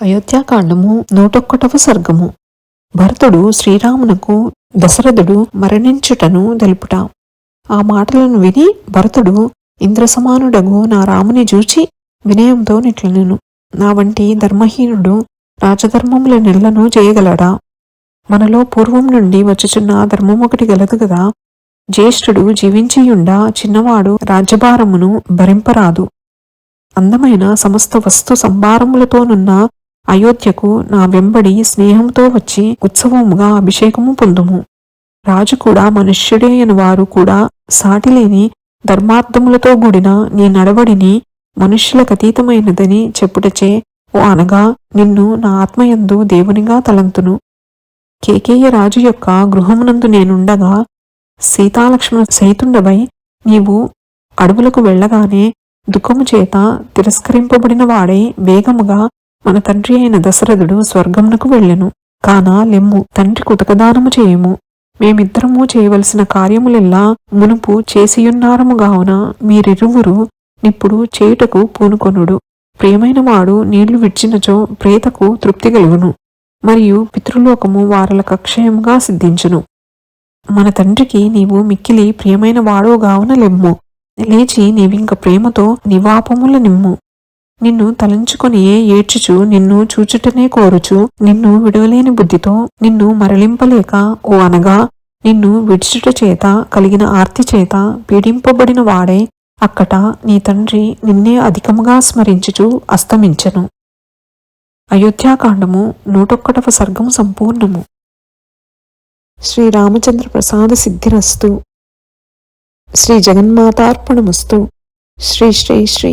అయోధ్యాకాండము నూటొక్కటవ సర్గము. భరతుడు శ్రీరామునకు దశరథుడు మరణించుటను తెలుపుట. ఆ మాటలను విని భరతుడు ఇంద్రసమానుడగు నా రాముని చూచి వినయంతో నిట్లనెను. నా వంటి ధర్మహీనుడు రాజధర్మముల నెలను చేయగలడా? మనలో పూర్వం నుండి వచ్చుచున్న ధర్మం ఒకటి గలదు కదా జ్యేష్ఠుడు జీవించియుండా చిన్నవాడు రాజ్యభారమును భరింపరాదు. అందమైన సమస్త వస్తు సంభారములతోనున్న అయోధ్యకు నా వెంబడి స్నేహంతో వచ్చి ఉత్సవముగా అభిషేకము పొందుము. రాజు కూడా మనుష్యుడే అని వారు కూడా సాటిలేని ధర్మార్థములతో కూడిన నీ నడవడిని మనుష్యులకు అతీతమైనదని చెప్పుటచే ఓ అనగా నిన్ను నా ఆత్మయందు దేవునిగా తలంతును. కేకేయ రాజు యొక్క గృహమునందు నేనుండగా సీతాలక్ష్మణ సైతుండవై నీవు అడవులకు వెళ్ళగానే దుఃఖము చేత తిరస్కరింపబడిన వాడై వేగముగా మన తండ్రి అయిన దశరథుడు స్వర్గమునకు వెళ్ళెను. కాన లెమ్ము తండ్రి కుతకదానము చేయము. మేమిద్దరము చేయవలసిన కార్యములెల్లా మునుపు చేసియున్నారముగావున మీరిరువురు నిప్పుడు చేయుటకు పూనుకొనుడు. ప్రియమైన వాడు నీళ్ళు విడిచినచో ప్రేతకు తృప్తి కలుగును మరియు పితృలోకము వారలకు కక్షయముగా సిద్ధించును. మన తండ్రికి నీవు మిక్కిలి ప్రియమైన వాడో గావున లెమ్ము. లేచి నీవింక ప్రేమతో నివాపముల నిమ్ము నిన్ను తలంచుకొని ఏడ్చుచు నిన్ను చూచుటనే కోరుచు నిన్ను విడవలేని బుద్ధితో నిన్ను మరలింపలేక ఓ అనగా నిన్ను విడిచుట చేత కలిగిన ఆర్తి చేత పీడింపబడిన వాడే అక్కట నీ తండ్రి నిన్నే అధికముగా స్మరించుచు అస్తమించెను. అయోధ్యాకాండము నూటొక్కటవ సర్గము సంపూర్ణము. శ్రీరామచంద్ర ప్రసాద సిద్ధిరస్తు. శ్రీ జగన్మాతార్పణమస్తు. శ్రీ శ్రీ శ్రీ.